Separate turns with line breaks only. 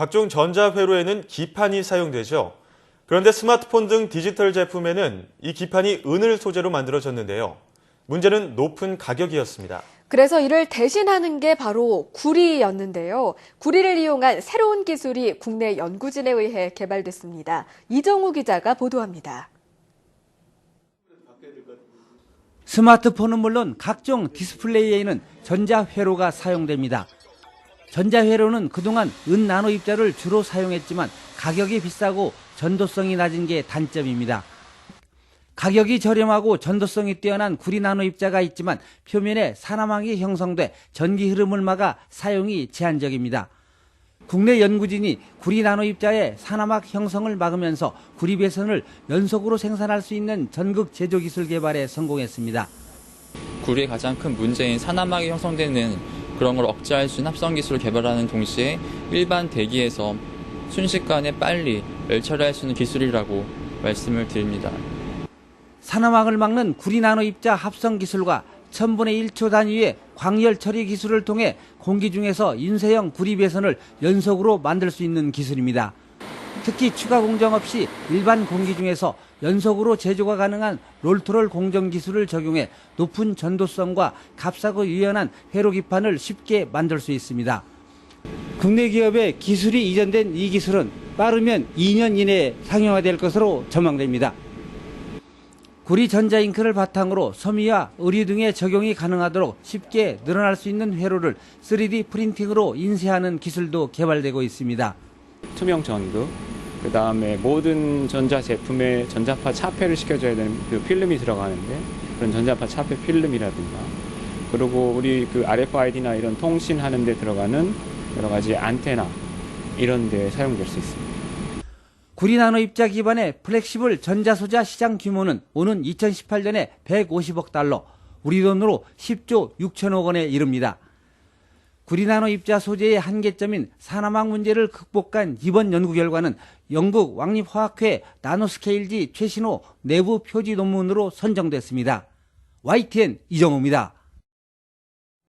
각종 전자회로에는 기판이 사용되죠. 그런데 스마트폰 등 디지털 제품에는 이 기판이 은을 소재로 만들어졌는데요. 문제는 높은 가격이었습니다.
그래서 이를 대신하는 게 바로 구리였는데요. 구리를 이용한 새로운 기술이 국내 연구진에 의해 개발됐습니다. 이정우 기자가 보도합니다.
스마트폰은 물론 각종 디스플레이에는 전자회로가 사용됩니다. 전자회로는 그동안 은 나노 입자를 주로 사용했지만 가격이 비싸고 전도성이 낮은 게 단점입니다. 가격이 저렴하고 전도성이 뛰어난 구리 나노 입자가 있지만 표면에 산화막이 형성돼 전기 흐름을 막아 사용이 제한적입니다. 국내 연구진이 구리 나노 입자의 산화막 형성을 막으면서 구리 배선을 연속으로 생산할 수 있는 전극 제조 기술 개발에 성공했습니다.
구리의 가장 큰 문제인 산화막이 형성되는 그런 걸 억제할 수 있는 합성 기술을 개발하는 동시에 일반 대기에서 순식간에 빨리 열처리할 수 있는 기술이라고 말씀을 드립니다.
산화막을 막는 구리 나노 입자 합성 기술과 1000분의 1초 단위의 광열 처리 기술을 통해 공기 중에서 인쇄형 구리 배선을 연속으로 만들 수 있는 기술입니다. 특히 추가 공정 없이 일반 공기 중에서 연속으로 제조가 가능한 롤트롤 공정 기술을 적용해 높은 전도성과 값싸고 유연한 회로 기판을 쉽게 만들 수 있습니다. 국내 기업의 기술이 이전된 이 기술은 빠르면 2년 이내에 상용화될 것으로 전망됩니다. 구리 전자잉크를 바탕으로 섬유와 의류 등의 적용이 가능하도록 쉽게 늘어날 수 있는 회로를 3D 프린팅으로 인쇄하는 기술도 개발되고 있습니다.
투명 전구, 그 다음에 모든 전자 제품에 전자파 차폐를 시켜줘야 되는 그 필름이 들어가는데 그런 전자파 차폐 필름이라든가 그리고 우리 그 RFID나 이런 통신하는 데 들어가는 여러 가지 안테나 이런 데 사용될 수 있습니다.
구리 나노 입자 기반의 플렉시블 전자소자 시장 규모는 오는 2018년에 150억 달러, 우리 돈으로 10조 6천억 원에 이릅니다. 구리 나노 입자 소재의 한계점인 산화막 문제를 극복한 이번 연구 결과는 영국 왕립화학회 나노스케일지 최신호 내부 표지 논문으로 선정됐습니다. YTN 이정우입니다.